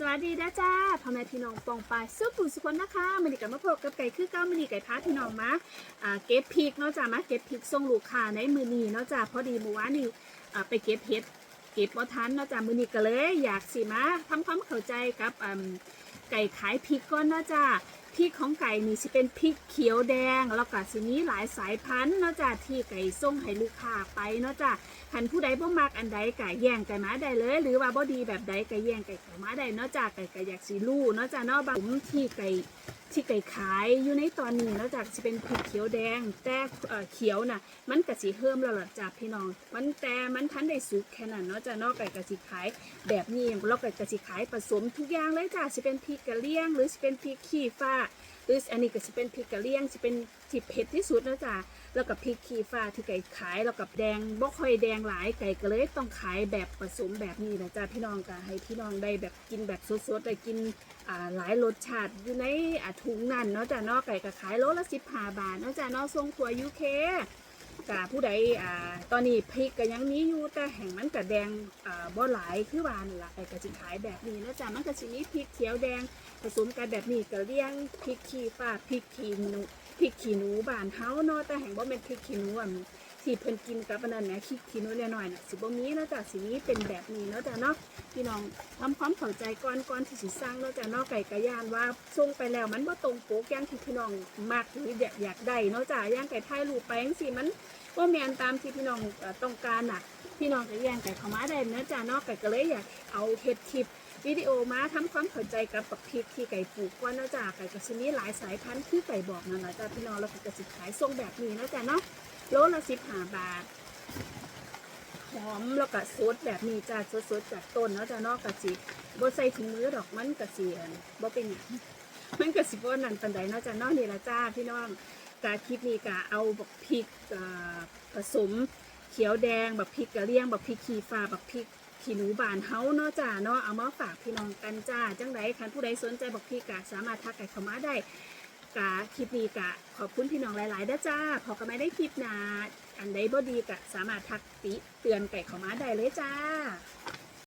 สวัสดีนะจ้าพ่อแม่พี่น้องปองปายสุขุมสุขนนะคะมันดีกับมะพร้าวกับไก่คือเก้ามันดีไก่พาพี่น้องมาอ่าเก็บพริกเนาะจ้ามาเก็บพริกส่งลูกค้าในมือนีเนาะจ้าพอดีเมื่อวานนี้อ่าไปเก็บเห็ดเก็บบ่ทันเนาะจ้ามือนีก็เลย อยากสิมาทำความเข้าใจกับอ่าไก่ขายพริกก่อนเนาะจ้า พริกของไก่นี่สิเป็นพริกเขียวแดง แล้วก็สิมีหลายสายพันธุ์เนาะจ้าที่ไก่ส่งให้ลูกค้าไปเนาะจ้าคันผู้ใดบ่มักอันใดก็แย่งไก่มาได้เลย หรือว่าบ่ดีแบบใดก็แย่งไก่เขามาได้เนาะจ้าไก่ก็อยากสิรู้เนาะจ้าเนาะบางที่ไก่ที่ไก่ขายอยู่ในตอนนี้เนาะจ้าสิเป็นพริกเขียวแดง แต่เขียวน่ะ มันก็สิเพิ่มแล้วล่ะจ้าพี่น้อง มันแต่มันทันได้สุกแค่นั้นเนาะจ้าเนาะไก่ก็สิขายแบบนี้แล้วไก่ก็สิขายผสมทุกอย่างเลยจ้าสิเป็นพริกกะเหรี่ยง หรือสิเป็นพริกขี้ฟ้าหรืออันนี้ก็จะเป็นพริกกะเหรี่ยงจะเป็นที่เผ็ดที่สุดนะจ๊ะแล้วกับพริกขี้ฟ้าที่ไก่ขายแล้วกับแดงบ่ค่อยแดงหลายไก่ก็เลยต้องขายแบบผสมแบบนี้นะจ๊ะพี่น้องก็ให้พี่น้องได้แบบกินแบบสดๆได้กินอ่าหลายรสชาติอยู่ในอ่าถุงนั่นเนาะจ้ะเนาะไก่ก็ขายโลละสิบห้าบาทเนาะจ้ะเนาะทรงครัวยูเค กาผู้ใดอ่าตอนนี้พริกก็ยังมีอยู่แต่แห่งมันก็แดงอ่าบ่หลายคือวานล่ะไก่ก็สิขายแบบนี้นะจ๊ะมันก็สิมีพริกเขียวแดงผสมกันแบบนี้ก็เลี้ยงพริกขี้ฟ้าพริกขี้หนูพริกขี้หนูบานเฮาเนาะแต่แห่งบ่แม่นพริกขี้หนูอะ ที่เพิ่นกินกับอันนั้นแหมพริกขี้นูเล็กน้อยน่ะสิบ่มีเนาะจ้ะสิมีเป็นแบบนี้เนาะจ้ะเนาะพี่น้องทำความเข้าใจก่อนก่อนที่สิสร้างเนาะจ้ะเนาะไก่กระยานว่าส่งไปแล้วมันบ่ตรงปกอย่างที่พี่น้องมักหรืออยากได้เนาะจ้ะย่างไก่ถ่ายรูปไปจังซี่มันบ่แม่นตามที่พี่น้องต้องการน่ะพี่น้องก็แย่งไก่เข้ามาได้เนาะจ้ะเนาะไก่ก็เลยอยากเอาเฮ็ดคลิป วิดีโอมาทำความเข้าใจกับปักพริกที่ไก่ปลูกก่อนะจ๊ะไก่ก็จะมีหลายสายพันธุ์ที่ไก่บอกนั่นแหละจ้ะพี่น้องแล้วก็จะสิขายทรงแบบนี้นะจ๊ะเนาะโลละสิบห้าบาทหอมแล้วก็สดแบบนี้จ้ะสดๆจากต้นเนาะจ้ะเนาะกะสิบ่ใส่ถุงมือดอกมันกะสิอั่นบ่เป็นหยังมันกะสิบ่นั่นปานใดเนาะจ้ะเนาะนี่ละจ้าพี่น้องกะคลิปนี้กะเอาบักพริกผสมเขียวแดงบักพริกกะเลี่ยงบักพริกขี้ฟ้าบักพริก ขี้หนูบานเฮาเนาะจ้าเนาะเอามาฝากพี่น้องกันจ้าจังไดคันผู้ใดสนใจบอกพี่กะสามารถทักไก่เข้ามาได้กะคลิปนี้กะขอบคุณพี่น้องหลายๆด้จ้าพอกันไม่ได้คลิปหนาอันใดบ่ดีกะสามารถทักติเตือนไก่เข้ามาได้เลยจ้า